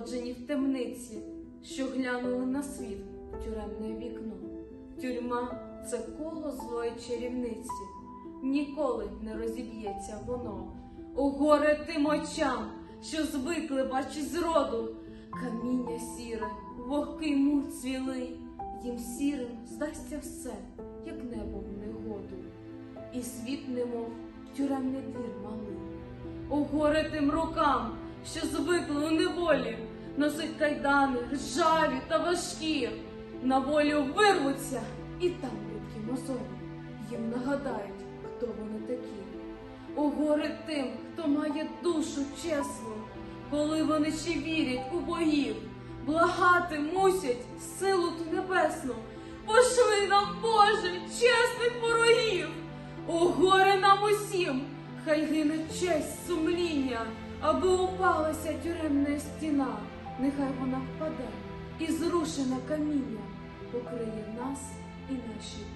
народжені в темниці, що глянули на світ в тюремне вікно. Тюрма це коло злої чарівниці, ніколи не розіб'ється воно. У горе тим очам, що звикли бачить зроду, каміння сіре, вогкий мур цвілий, їм сірим здасться все, як небо в негоду, і світ немов тюремний двір малий. У горе тим рукам, що звикли у неволі, носить кайдани, ржаві та важкі, на волю вирвуться, і там рідкі мозолі їм нагадають, хто вони такі. У горе тим, хто має душу чесну, коли вони ще вірять у богів, благати мусять силу ту небесну. Пошли нам, Боже, чесних ворогів! У горе нам усім, хай гине честь сумління, Аби упалася тюремна стіна, нехай вона впаде і зрушена каміння покриє нас і наші.